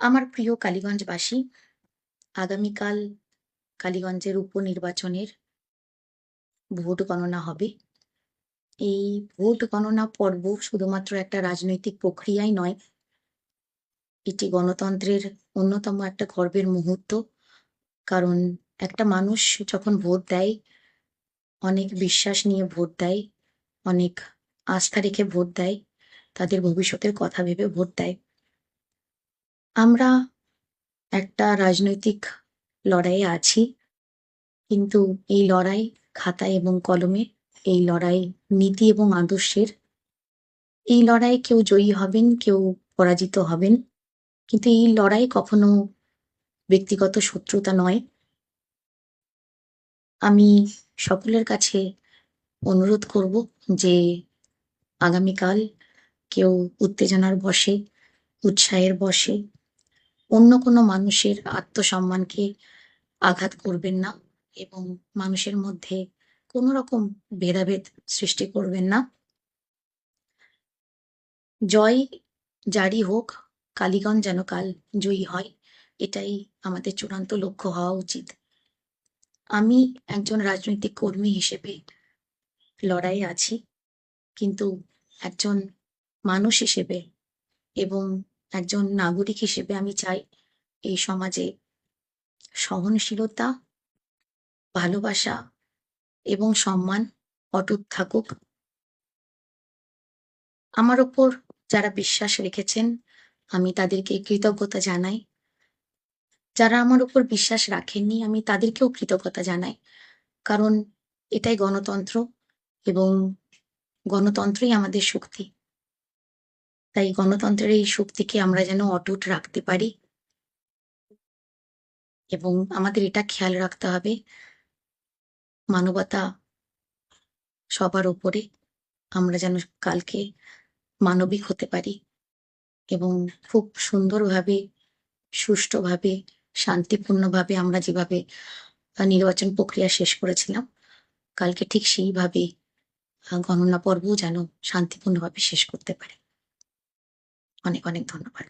আমার প্রিয় কালীগঞ্জবাসী, আগামীকাল কালীগঞ্জের উপনির্বাচনের ভোট গণনা হবে। এই ভোট গণনা পর্ব শুধুমাত্র একটা রাজনৈতিক প্রক্রিয়াই নয়, এটি গণতন্ত্রের অন্যতম একটা গর্বের মুহূর্ত। কারণ একটা মানুষ যখন ভোট দেয়, অনেক বিশ্বাস নিয়ে ভোট দেয়, অনেক আস্থা রেখে ভোট দেয়, তাদের ভবিষ্যতের কথা ভেবে ভোট দেয়। আমরা একটা রাজনৈতিক লড়াইয়ে আছি, কিন্তু এই লড়াই খাতায় এবং কলমে, এই লড়াই নীতি এবং আদর্শের। এই লড়াইয়ে কেউ জয়ী হবেন, কেউ পরাজিত হবেন, কিন্তু এই লড়াই কখনো ব্যক্তিগত শত্রুতা নয়। আমি সকলের কাছে অনুরোধ করব যে আগামীকাল কেউ উত্তেজনার বশে উৎসাহের বশে অন্য কোনো মানুষের আত্মসম্মানকে আঘাত করবেন না এবং মানুষের মধ্যে কোনো রকম ভেদাভেদ সৃষ্টি করবেন না। জয় জারি হোক কালীগঞ্জ যেন কাল জয়ী হয়, এটাই আমাদের চূড়ান্ত লক্ষ্য হওয়া উচিত। আমি একজন রাজনৈতিক কর্মী হিসেবে লড়াইয়ে আছি, কিন্তু একজন মানুষ হিসেবে এবং একজন নাগরিক হিসেবে আমি চাই এই সমাজে সহনশীলতা, ভালোবাসা এবং সম্মান অটুট থাকুক। আমার ওপর যারা বিশ্বাস রেখেছেন, আমি তাদেরকে কৃতজ্ঞতা জানাই। যারা আমার উপর বিশ্বাস রাখেননি, আমি তাদেরকেও কৃতজ্ঞতা জানাই। কারণ এটাই গণতন্ত্র এবং গণতন্ত্রই আমাদের শক্তি। তাই গণতন্ত্রের এই শক্তিকে আমরা যেন অটুট রাখতে পারি এবং আমাদের এটা খেয়াল রাখতে হবে মানবতা সবার উপরে আমরা যেন কালকে মানবিক হতে পারি এবং খুব সুন্দরভাবে, সুষ্ঠুভাবে, শান্তিপূর্ণভাবে আমরা যেভাবে নির্বাচন প্রক্রিয়া শেষ করেছিলাম, কালকে ঠিক সেইভাবে গণনা পর্বও যেন শান্তিপূর্ণভাবে শেষ করতে পারে। অনেক অনেক ধন্যবাদ।